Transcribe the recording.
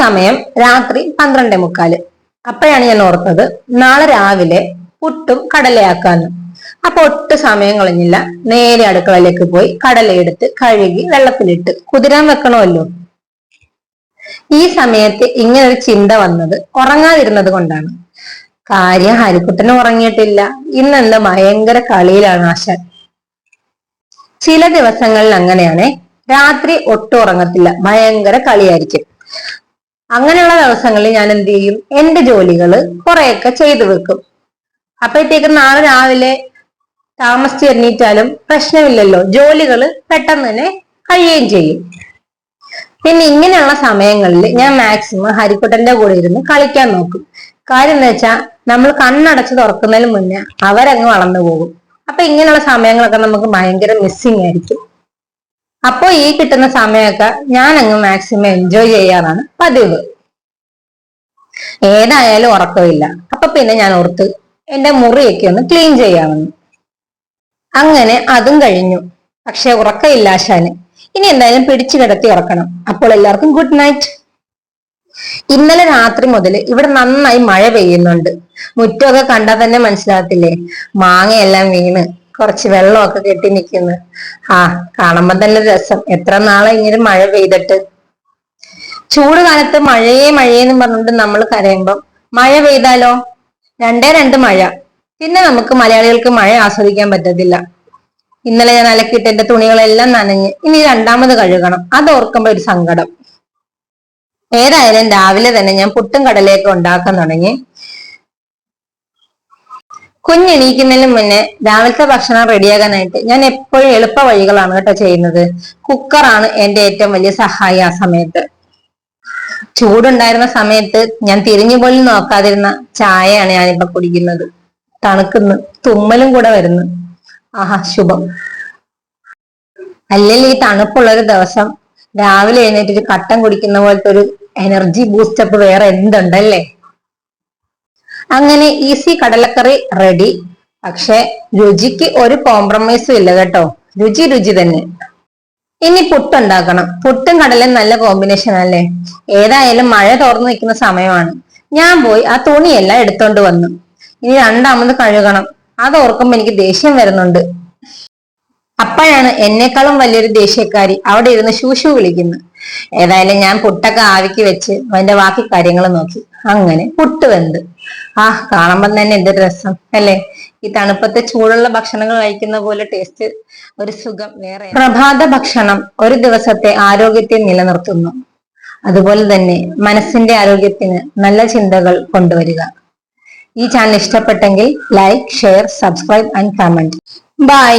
സമയം രാത്രി പന്ത്രണ്ടേ മുക്കാൽ. അപ്പോഴാണ് ഞാൻ ഓർത്തത് നാളെ രാവിലെ പുട്ടും കടലയാക്കാന്ന്. അപ്പൊ ഒട്ടും സമയം കളഞ്ഞില്ല. നേരെ അടുക്കളയിലേക്ക് പോയി കടലയെടുത്ത് കഴുകി വെള്ളത്തിലിട്ട് കുതിരാൻ വെക്കണമല്ലോ. ഈ സമയത്ത് ഇങ്ങനെ ഒരു ചിന്ത വന്നത് ഉറങ്ങാതിരുന്നത് കൊണ്ടാണ്. കാര്യം ഹരിക്കുട്ടനും ഉറങ്ങിയിട്ടില്ല. ഇന്നെന്താ ഭയങ്കര കളിയിലാണ് ആശാൻ. ചില ദിവസങ്ങളിൽ അങ്ങനെയാണ് രാത്രി ഒട്ടും ഉറങ്ങത്തില്ല. ഭയങ്കര കളിയായിരിക്കും. അങ്ങനെയുള്ള ദിവസങ്ങളിൽ ഞാൻ എന്ത് ചെയ്യും? എന്റെ ജോലികൾ കുറെയൊക്കെ ചെയ്തു വെക്കും. അപ്പോഴത്തേക്കും നാളെ രാവിലെ താമസിച്ച് എണ്ണീറ്റാലും പ്രശ്നമില്ലല്ലോ. ജോലികൾ പെട്ടെന്ന് തന്നെ കഴിയുകയും ചെയ്യും. പിന്നെ ഇങ്ങനെയുള്ള സമയങ്ങളിൽ ഞാൻ മാക്സിമം ഹരിക്കുട്ടന്റെ കൂടെ ഇരുന്ന് കളിക്കാൻ നോക്കും. കാര്യം എന്ന് വെച്ചാൽ നമ്മൾ കണ്ണടച്ച് തുറക്കുന്നതിന് മുന്നേ അവരങ്ങ് വളർന്നു പോകും. അപ്പൊ ഇങ്ങനെയുള്ള സമയങ്ങളൊക്കെ നമുക്ക് ഭയങ്കര മിസ്സിങ് ആയിരിക്കും. അപ്പോ ഈ കിട്ടുന്ന സമയമൊക്കെ ഞാൻ അങ്ങ് മാക്സിമം എൻജോയ് ചെയ്യാറാണ് പതിവ്. ഏതായാലും ഉറക്കമില്ല. അപ്പൊ പിന്നെ ഞാൻ ഓർത്ത് എന്റെ മുറിയൊക്കെ ഒന്ന് ക്ലീൻ ചെയ്യാമെന്ന്. അങ്ങനെ അതും കഴിഞ്ഞു. പക്ഷെ ഉറക്കമില്ല ആശാന്. ഇനി എന്തായാലും പിടിച്ചു കിടത്തി ഉറക്കണം. അപ്പോൾ എല്ലാവർക്കും ഗുഡ് നൈറ്റ് ഇന്നലെ രാത്രി മുതൽ ഇവിടെ നന്നായി മഴ പെയ്യുന്നുണ്ട്. മുറ്റമൊക്കെ കണ്ടാൽ തന്നെ മനസ്സിലാകത്തില്ലേ? മാങ്ങയെല്ലാം വീണ്. കുറച്ച് വെള്ളമൊക്കെ കെട്ടി നിൽക്കുന്നു ആ കാണുമ്പോ തന്നെ രസം. എത്ര നാളെ ഇങ്ങനെ മഴ പെയ്തിട്ട്? ചൂട് കാലത്ത് മഴയെ മഴയെന്ന് പറഞ്ഞുകൊണ്ട് നമ്മൾ കരയുമ്പം മഴ പെയ്താലോ? രണ്ടേ രണ്ട് മഴ. പിന്നെ നമുക്ക് മലയാളികൾക്ക് മഴ ആസ്വദിക്കാൻ പറ്റത്തില്ല. ഇന്നലെ ഞാൻ അലക്കിയിട്ട് എന്റെ തുണികളെല്ലാം നനഞ്ഞ് ഇനി രണ്ടാമത് കഴുകണം. അത് ഓർക്കുമ്പോ ഒരു സങ്കടം. ഏതായാലും രാവിലെ തന്നെ ഞാൻ പുട്ടും കടലയൊക്കെ ഉണ്ടാക്കാൻ തുടങ്ങി. കുഞ്ഞെണീക്കുന്നതിന് മുന്നേ രാവിലത്തെ ഭക്ഷണം റെഡിയാകാനായിട്ട് ഞാൻ എപ്പോഴും എളുപ്പ വഴികളാണ് കേട്ടോ ചെയ്യുന്നത്. കുക്കറാണ് എന്റെ ഏറ്റവും വലിയ സഹായി ആ സമയത്ത്. ചൂടുണ്ടായിരുന്ന സമയത്ത് ഞാൻ തിരിഞ്ഞു പോലും നോക്കാതിരുന്ന ചായയാണ് ഞാനിപ്പോ കുടിക്കുന്നത്. തണുക്കുന്നു തുമ്മലും കൂടെ വരുന്നു. ആഹാ ശുഭം. അല്ലെങ്കിൽ ഈ തണുപ്പുള്ളൊരു ദിവസം രാവിലെ എഴുന്നേറ്റ് ഒരു കട്ടൻ കുടിക്കുന്ന പോലത്തെ ഒരു എനർജി ബൂസ്റ്റപ്പ് വേറെ എന്തുണ്ടല്ലേ അങ്ങനെ ഈസി കടലക്കറി റെഡി പക്ഷെ രുചിക്ക് ഒരു കോംപ്രമൈസും ഇല്ല കേട്ടോ. രുചി രുചി തന്നെ. ഇനി പുട്ടുണ്ടാക്കണം പുട്ടും കടലും നല്ല കോമ്പിനേഷൻ അല്ലേ? ഏതായാലും മഴ തോർന്നു നിൽക്കുന്ന സമയമാണ്. ഞാൻ പോയി ആ തുണിയെല്ലാം എടുത്തോണ്ട് വന്നു. ഇനി രണ്ടാമത് കഴുകണം. അത് ഓർക്കുമ്പോ എനിക്ക് ദേഷ്യം വരുന്നുണ്ട്. അപ്പോഴാണ് എന്നെക്കാളും വലിയൊരു ദേഷ്യക്കാരി അവിടെ ഇരുന്ന് ശൂശു വിളിക്കുന്നു. ഏതായാലും ഞാൻ പുട്ടൊക്കെ ആവിക്ക് വെച്ച് അതിന്റെ ബാക്കി കാര്യങ്ങൾ നോക്കി. അങ്ങനെ പുട്ട് വെന്ത്. ആ കാണുമ്പോൾ തന്നെ എന്തൊരു രസം അല്ലേ? ഈ തണുപ്പത്തെ ചൂടുള്ള ഭക്ഷണങ്ങൾ കഴിക്കുന്ന പോലെ ടേസ്റ്റ് ഒരു സുഖം വേറെ. പ്രഭാത ഭക്ഷണം ഒരു ദിവസത്തെ ആരോഗ്യത്തെ നിലനിർത്തുന്നു. അതുപോലെ തന്നെ മനസ്സിന്റെ ആരോഗ്യത്തിന് നല്ല ചിന്തകൾ കൊണ്ടുവരിക. ഈ ചാനൽ ഇഷ്ടപ്പെട്ടെങ്കിൽ like share subscribe and comment bye